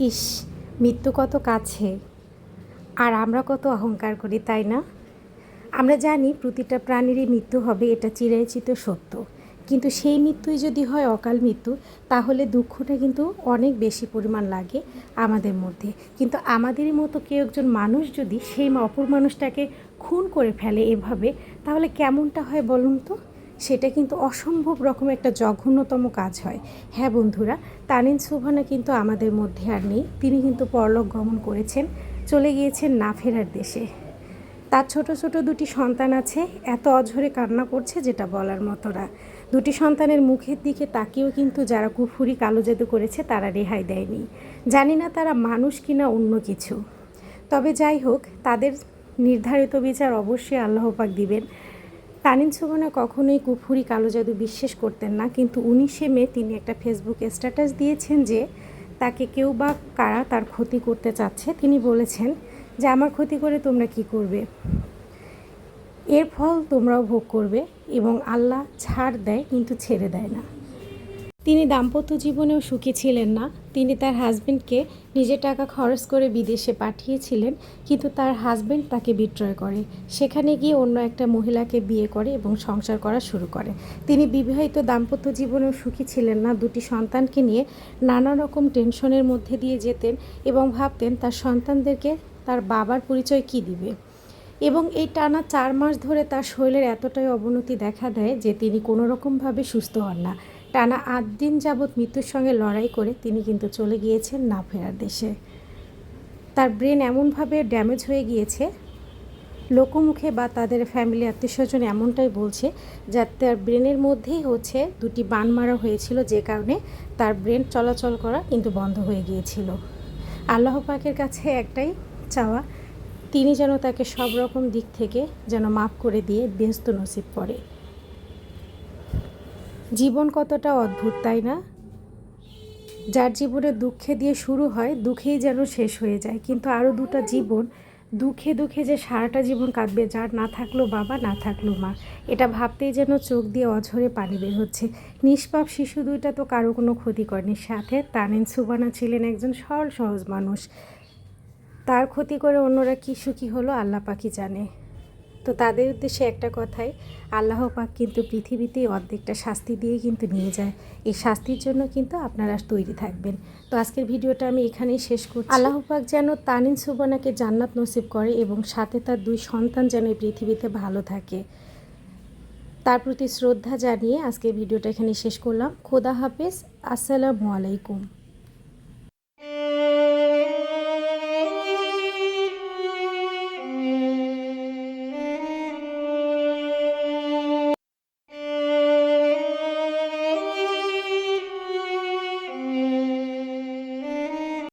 ইস, মৃত্যু কত কাছে। আর আমরা কত অহংকার করি, তাই না? আমরা জানি প্রতিটা প্রাণীরই মৃত্যু হবে, এটা চিরায়চিত সত্য। কিন্তু সেই মৃত্যুই যদি হয় অকাল মৃত্যু, তাহলে দুঃখটা কিন্তু অনেক বেশি পরিমাণ লাগে আমাদের মধ্যে। কিন্তু আমাদেরই মতো কেউ একজন মানুষ যদি সেই অপর মানুষটাকে খুন করে ফেলে এভাবে, তাহলে কেমনটা হয় বলুন তো? সেটা কিন্তু অসম্ভব রকম একটা জঘন্যতম কাজ হয়। হ্যাঁ বন্ধুরা, তানিন সুভানা কিন্তু আমাদের মধ্যে আর নেই। তিনি কিন্তু পরলোক গমন করেছেন, চলে গিয়েছেন না ফেরার দেশে। তার ছোট ছোট দুটি সন্তান আছে, এত অঝরে কান্না করছে যেটা বলার মতো না। দুটি সন্তানের মুখের দিকে তাকিয়েও কিন্তু যারা কুফুরি কালো জাদু করেছে তারা রেহাই দেয়নি। জানি না তারা মানুষ কিনা অন্য কিছু। তবে যাই হোক, তাদের নির্ধারিত বিচার অবশ্যই আল্লাহ পাক দিবেন। তানিন সুবনা কখনোই কুফুরি কালো জাদু বিশ্বাস করতেন না, কিন্তু উনিশে মে তিনি একটা ফেসবুক স্ট্যাটাস দিয়েছেন যে তাকে কেউ বা কারা তার ক্ষতি করতে চাচ্ছে। তিনি বলেছেন যে, আমার ক্ষতি করে তোমরা কি করবে? এর ফল তোমরাও ভোগ করবে এবং আল্লাহ ছাড় দেয় কিন্তু ছেড়ে দেয় না। তিনি দাম্পত্য জীবনেও সুখী ছিলেন না। তিনি তার হাজবেন্ডকে নিজের টাকা খরচ করে বিদেশে পাঠিয়েছিলেন, কিন্তু তার হাজবেন্ড তাকে বিক্রয় করে। সেখানে গিয়ে অন্য একটা মহিলাকে বিয়ে করে এবং সংসার করা শুরু করে। তিনি বিবাহিত দাম্পত্য জীবনেও সুখী ছিলেন না। দুটি সন্তানকে নিয়ে নানা রকম টেনশনের মধ্যে দিয়ে যেতেন এবং ভাবতেন তার সন্তানদেরকে তার বাবার পরিচয় কি দিবে। এবং এই টানা চার মাস ধরে তার শরীরের এতটাই অবনতি দেখা দেয় যে তিনি কোনো রকমভাবে সুস্থ হন না। টানা আট দিন যাবৎ মৃত্যুর সঙ্গে লড়াই করে তিনি কিন্তু চলে গিয়েছেন না ফেরার দেশে। তার ব্রেন এমনভাবে ড্যামেজ হয়ে গিয়েছে, লোকমুখে বা তাদের ফ্যামিলি আত্মীয় স্বজন এমনটাই বলছে, যা তার ব্রেনের মধ্যেই হচ্ছে দুটি বান মারা হয়েছিল যে কারণে তার ব্রেন চলাচল করা কিন্তু বন্ধ হয়ে গিয়েছিল। আল্লাহ পাকের কাছে একটাই চাওয়া, তিনি যেন তাকে সব রকম দিক থেকে যেন মাফ করে দিয়ে ব্যস্ত নসিব করে। জীবন কতটা অদ্ভুত, তাই না? যার জীবনে দুঃখে দিয়ে শুরু হয়, দুঃখেই যেন শেষ হয়ে যায়। কিন্তু আরও দুটা জীবন, দুঃখে দুঃখে যে সারাটা জীবন কাঁদবে যার না থাকল বাবা, না থাকল মা। এটা ভাবতেই যেন চোখ দিয়ে অঝরে পানি বের হচ্ছে। নিষ্পাপ শিশু দুইটা তো কারও কোনো ক্ষতি করেনি। সাথে তানিন সুবানা ছিলেন একজন সরল, সহজ মানুষ। তার ক্ষতি করে অন্যরা কী সুখী হলো, আল্লাহ পাকি জানে। তো তাদের উদ্দেশ্যে একটা কথাই, আল্লাহ পাক কিন্তু পৃথিবীতেই অর্ধেকটা শাস্তি দিয়ে কিন্তু নিয়ে যায়। এই শাস্তির জন্য কিন্তু আপনারা তৈরি থাকবেন। তো আজকের ভিডিওটা আমি এখানেই শেষ করছি। আল্লাহ পাক যেন তানিন সুবনাকে জান্নাত নসিব করে এবং সাথে তার দুই সন্তান যেন এই পৃথিবীতে ভালো থাকে। তার প্রতি শ্রদ্ধা জানিয়ে আজকের ভিডিওটা এখানে শেষ করলাম। খোদা হাফেজ। আসসালামু আলাইকুম।